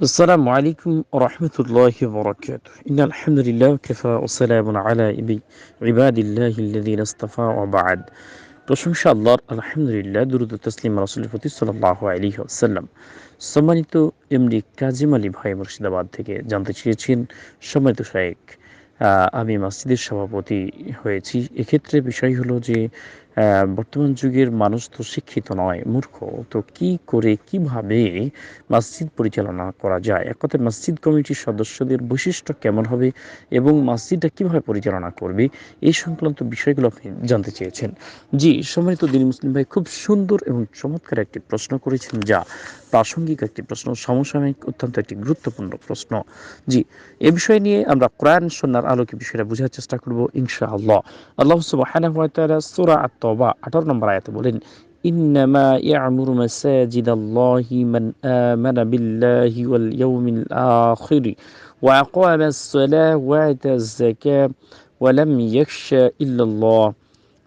السلام عليكم ورحمة الله وبركاته إن الحمد لله كفى وسلام على عباد الله الذين اصطفى وبعد প্রশংসা আল্লাহর আলহামদুলিল্লাহ দুরুদ তসলিম রাসুলের প্রতি সাল্লাহ আলী আসাল্লাম সম্মানিত এমডি কাজিম আলী ভাই মুর্শিদাবাদ থেকে জানতে চেয়েছেন সম্মানিত শায়েক আমি মসজিদের সভাপতি হয়েছি এক্ষেত্রে বিষয় হলো যে বর্তমান যুগের মানুষ তো শিক্ষিত নয়, মূর্খ। তো কি করে, কীভাবে মসজিদ পরিচালনা করা যায়? এক কথায় মসজিদ কমিটির সদস্যদের বৈশিষ্ট্য কেমন হবে এবং মসজিদটা কীভাবে পরিচালনা করবে? এই সংক্রান্ত বিষয়গুলো আপনি জানতে চেয়েছেন। জি, সম্মানিত দিন মুসলিম ভাই, খুব সুন্দর এবং চমৎকার একটি প্রশ্ন করেছেন যা প্রাসঙ্গিক একটি প্রশ্ন, সমসাময়িক অত্যন্ত একটি গুরুত্বপূর্ণ প্রশ্ন। জি, এ বিষয় নিয়ে আমরা কোরআন সন্ন্যার আলোকে বিষয়টা বোঝার চেষ্টা করব ইনশাআল্লাহ। আল্লাহ সুবাহ সুরা আত্মবা আঠারো নম্বর আয়াতে বলেন إنما يعمر مساجد الله من آمن بالله واليوم الآخر وأقام الصلاة وآتى الزكاة ولم يخشى إلا الله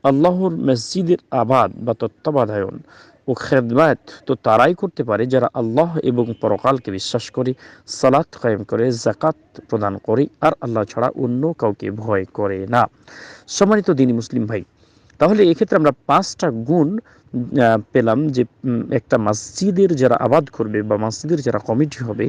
আল্লাহর মসজিদের আবাদ বা তত্ত্বাবধায়ন ও খেদমাত তো তারাই করতে পারে যারা আল্লাহ এবং পরকালকে বিশ্বাস করে সালাত কায়েম করে জাকাত প্রদান করে আর আল্লাহ ছাড়া অন্য কাউকে ভয় করে না সম্মানিত দিনী মুসলিম ভাই তাহলে এক্ষেত্রে আমরা পাঁচটা গুণ পেলাম যে একটা মসজিদের যারা আবাদ করবে বা মসজিদের যারা কমিটি হবে,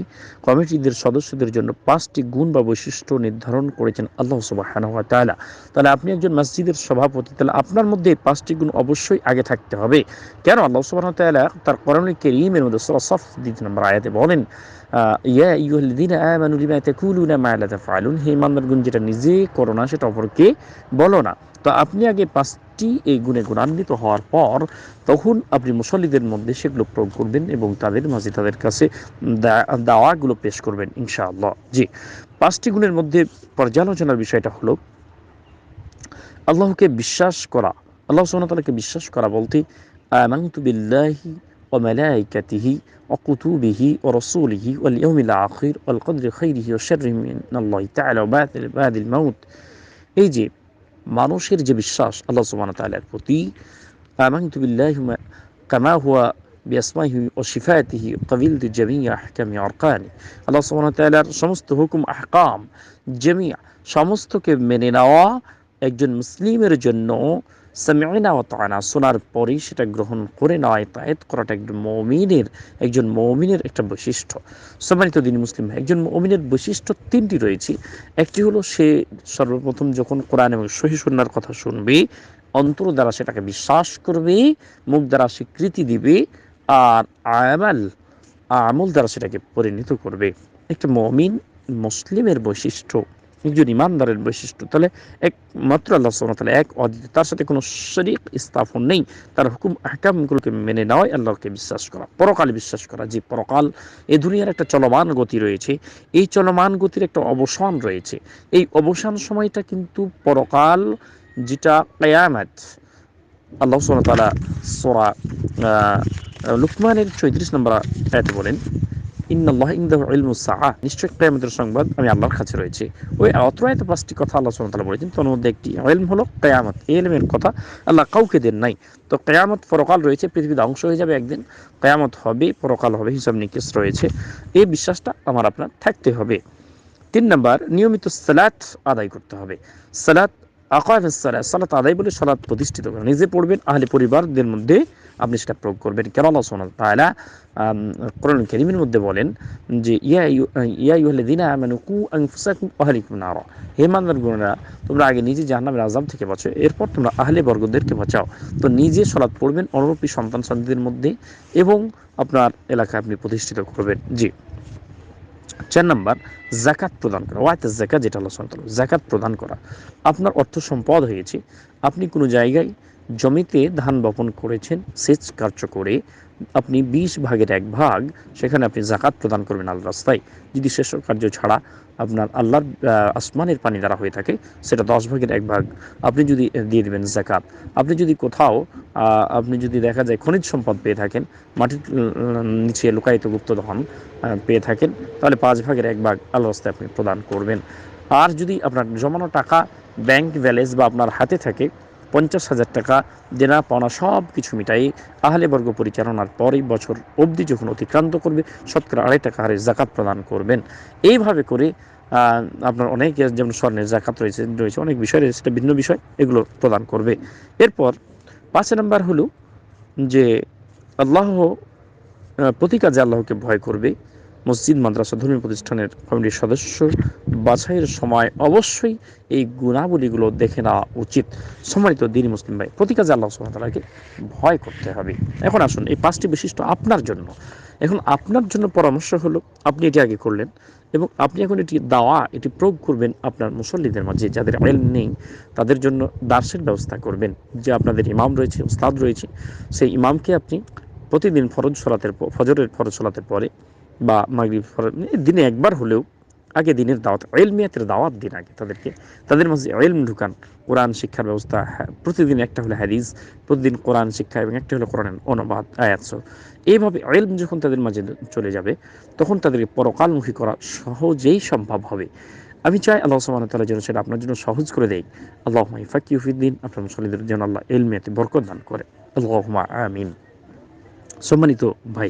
কমিটিদের সদস্যদের জন্য পাঁচটি গুণ বা বৈশিষ্ট্য নির্ধারণ করেছেন আল্লাহ সুবাহ তালা তাহলে আপনি একজন মসজিদের সভাপতি, তাহলে আপনার মধ্যে পাঁচটি গুণ অবশ্যই আগে থাকতে হবে। কেন? আল্লাহ সুবাহ তালা তার করণিক কেরিমের মধ্যে সফ দ্বিতীয় নম্বর আয়াতে বলেন যেটা নিজে করো না, সেটা অপরকে বলো না। তো আপনি আগে পাঁচটি এই গুণে গুণান্বিত হওয়ার পর তখন আপনি মুসল্লিদের মধ্যে সেগুলো প্রয়োগ করবেন এবং তাদের মাঝে তাদের কাছে দাওয়াগুলো পেশ করবেন, ইনশাআল্লাহ। জি। পাঁচটি গুণের মধ্যে পর্যালোচনার বিষয়টা হলো, আল্লাহকে বিশ্বাস করা। আল্লাহ সোনাতালাকে বিশ্বাস করা বলতে, আমান্তু وملائكته وكتبه ورسوله واليوم الآخر والقدر خيره وشره من الله تعالى وبعد الموت এই যে মানুষের যে বিশ্বাস আল্লাহ সুবাহ তালার প্রতি আমান্তু বিল্লাহি কামা হুয়া বিয়াসমাহি ও শিফায়াতিহি কবিলতু জামিয়া আহকামি অরকানি আল্লাহ সুবাহ তালার সমস্ত হুকুম আহকাম জামিয়া সমস্তকে মেনে নেওয়া একজন মুসলিমের জন্য সামিনা ও তানা শোনার পরেই সেটা গ্রহণ করে নেওয়ায় তায়েত করাটা একজন মৌমিনের একজন মৌমিনের একটা বৈশিষ্ট্য। সম্মানিত দিন মুসলিম একজন মৌমিনের বৈশিষ্ট্য তিনটি রয়েছে। একটি হলো সে সর্বপ্রথম যখন কোরআন এবং সহি সন্ন্যার কথা শুনবে, অন্তর দ্বারা সেটাকে বিশ্বাস করবে, মুখ দ্বারা স্বীকৃতি দিবে, আর আমাল, আমল দ্বারা সেটাকে পরিণত করবে। একটা মমিন মুসলিমের বৈশিষ্ট্য। একজন ইমানদারের বৈশিষ্ট্য। তাহলে একমাত্র আল্লাহ তাহলে এক অদ্বিতীয়, তার সাথে কোনো শরিক স্থাপন নেই। তার হুকুম, আহকামগুলোকে মেনে নেওয়াই আল্লাহকে বিশ্বাস করা, পরকালে বিশ্বাস করা। যে পরকাল, এ দুনিয়ার একটা চলমান গতি রয়েছে। এই চলমান গতির একটা অবসান রয়েছে। এই অবসান সময়টা কিন্তু পরকাল, যেটা কেয়ামাত, আল্লাহ তালা সোরা লুকমানের চৌত্রিশ নম্বর বলেন ইন্নাল্লাহ ইন্দাহু ইলমু সাআ নিশ্চয় কিয়ামতের সংবাদ আমি আল্লাহর কাছে রয়েছে। ওই অত্র পাঁচটি কথা আল্লাহ সুবহানাহু বলেছেন। তার মধ্যে একটি ইলম হলো কিয়ামত। এই ইলমের কথা আল্লাহ কাউকে দেন নাই। তো কিয়ামত পরকাল রয়েছে পৃথিবী ধ্বংস হয়ে যাবে একদিন। কিয়ামত হবে, পরকাল হবে, হিসাব নিকেশ রয়েছে। এই বিশ্বাসটা আমার আপনার থাকতে হবে। তিন নম্বর, নিয়মিত সালাত আদায় করতে হবে। সালাত আকাম সালাত সালাত আদায় বলে সালাত প্রতিষ্ঠিত। করেন নিজে পড়বেন, আহলে পরিবারদের মধ্যে আপনি সেটা প্রয়োগ করবেন। কেন আল্লাহ সোনা তাহলে কোরআন করিমের মধ্যে বলেন যে, ইয়া ইয়া ইহলে দিনা মানে কু আহলিকুম নারা। হে মান্দার গুণরা তোমরা আগে নিজে জাহান্নামের আজাব থেকে বাঁচো, এরপর তোমরা আহলে বর্গদেরকে বাঁচাও। তো নিজে সলাৎ পড়বেন অনুরূপী সন্তান সন্তানদের মধ্যে এবং আপনার এলাকা আপনি প্রতিষ্ঠিত করবেন। জি। চার নাম্বার জাকাত প্রদান করা। ওয়াইতে জাকাত যেটা আল্লাহ জাকাত প্রদান করা। আপনার অর্থ সম্পদ হয়েছে। আপনি কোনো জায়গায় জমিতে ধান বপন করেছেন, সেচ কার্য করে আপনি বিশ ভাগের এক ভাগ সেখানে আপনি জাকাত প্রদান করবেন আল্লাহ রাস্তায়। যদি শেষ কার্য ছাড়া আপনার আল্লাহর আসমানের পানি দ্বারা হয়ে থাকে, সেটা দশ ভাগের এক ভাগ। আপনি যদি দিয়ে দেবেন জাকাত। আপনি যদি কোথাও আপনি যদি দেখা যায় খনিজ সম্পদ পেয়ে থাকেন, মাটির নিচে লুকায়িত গুপ্তধন পেয়ে থাকেন, তাহলে পাঁচ ভাগের এক ভাগ আল্লাহ রাস্তায় আপনি প্রদান করবেন। আর যদি আপনার জমানো টাকা ব্যাংক ব্যালেন্স বা আপনার হাতে থাকে পঞ্চাশ হাজার টাকা। দেনা, পাওনা সব কিছু মিটাই আহলে বর্গ পরিচালনার পরেই বছর অবধি যখন অতিক্রান্ত করবে, শতকরা আড়াই টাকা হারে জাকাত প্রদান করবেন। এইভাবে করে আপনার অনেক যেমন স্বর্ণের জাকাত রয়েছে রয়েছে, অনেক বিষয় রয়েছে, সেটা ভিন্ন বিষয়, এগুলো প্রদান করবে। এরপর পাঁচ নাম্বার হলো যে আল্লাহ প্রতি কাজে আল্লাহকে ভয় করবে মসজিদ, মাদ্রাসা, ধর্মীয় প্রতিষ্ঠানের কমিটির সদস্য। বাছাইয়ের সময় অবশ্যই এই গুণাবলীগুলো দেখে নেওয়া উচিত। সম্মানিত দিন মুসলিম ভাই, প্রতি কাজে আল্লাহ সুহামতাল্লাহকে ভয় করতে হবে। এখন আসুন, এই পাঁচটি বৈশিষ্ট্য আপনার জন্য। এখন আপনার জন্য পরামর্শ হলো, আপনি এটি আগে করলেন এবং আপনি এখন এটি দাওয়া, এটি প্রয়োগ করবেন আপনার মুসল্লিদের মাঝে যাদের আইল নেই, তাদের জন্য দার্সের ব্যবস্থা করবেন। যে আপনাদের ইমাম রয়েছে, উস্তাদ রয়েছে, সেই ইমামকে আপনি প্রতিদিন ফরজ সলাতের ফজরের ফরজ সলাতের পরে বা মাগরিব দিনে একবার হলেও আগে দিনের দাওয়াত মিয়াতের দাওয়াত দিন আগে তাদেরকে। তাদের মাঝে এলম ঢুকান কোরআন শিক্ষার ব্যবস্থা হ্যাঁ, প্রতিদিন একটা হলো হ্যারিজ প্রতিদিন কোরআন শিক্ষা এবং একটা হলো কোরআন অনুবাদ আয়াত এইভাবে এলম যখন তাদের মাঝে চলে যাবে তখন তাদেরকে পরকালমুখী করা সহজেই সম্ভব হবে। আমি চাই আল্লাহ সামান তালা যেন সেটা আপনার জন্য সহজ করে দেয়। আল্লাহ ফাকিউফিদ্দিন আপনার মুসলিদের যেন আল্লাহ এলমিয়াতে বরকত দান করে। আল্লাহ আমিন। সম্মানিত ভাই,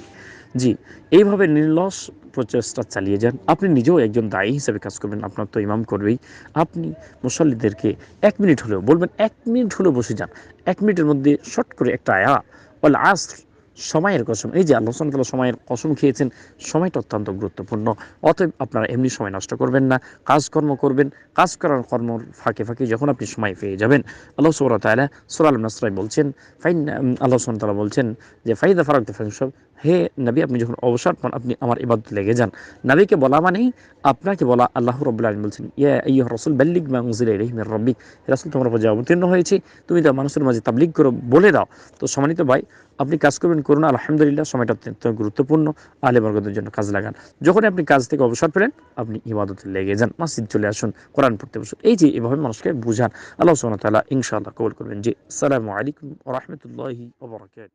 জি, এইভাবে নির্লস প্রচেষ্টা চালিয়ে যান। আপনি নিজেও একজন দায়ী হিসেবে কাজ করবেন, আপনার তো ইমাম করবেই। আপনি মুসল্লিদেরকে এক মিনিট হলেও বলবেন, এক মিনিট হলেও বসে যান। এক মিনিটের মধ্যে শর্ট করে একটা আয়া বলে আস সময়ের কসম। এই যে আল্লাহ সাল্লাহ সময়ের কসম খেয়েছেন, সময়টা অত্যন্ত গুরুত্বপূর্ণ। অতএব আপনারা এমনি সময় নষ্ট করবেন না, কাজকর্ম করবেন, কাজ করার কর্ম ফাঁকে ফাঁকে যখন আপনি সময় পেয়ে যাবেন। আল্লাহ সৌর তালা সোরাল নাসরাই বলছেন, ফাইন আল্লাহ সাল্লাহ বলছেন যে, ফাইদা ফারাক সব হে নবী, আপনি যখন অবসর পান, আপনি আমার ইবাদত লেগে যান। নবীকে বলা মানেই আপনাকে বলা আল্লাহ রব্বুল আলম বলছেন, ইয়া রসুল বাল্লিক মাংজিল রহিমের রব্বিক। রাসুল তোমার উপর যা অবতীর্ণ হয়েছে, তুমি তো মানুষের মাঝে তাবলিক করে বলে দাও। তো সম্মানিত ভাই, আপনি কাজ করবেন, করুন, আলহামদুলিল্লাহ, সময়টা অত্যন্ত গুরুত্বপূর্ণ। আলে বর্গদের জন্য কাজ লাগান। যখন আপনি কাজ থেকে অবসর পেলেন, আপনি ইবাদতে লেগে যান। মসজিদ চলে আসুন, কোরআন পড়তে বসুন, এই যে এভাবে মানুষকে বুঝান। আল্লাহ তাল্লাহ ইনশাআল্লাহ কবল করবেন জি সালামু আলাইকুম রহমতুল্লাহি ওবরাকাত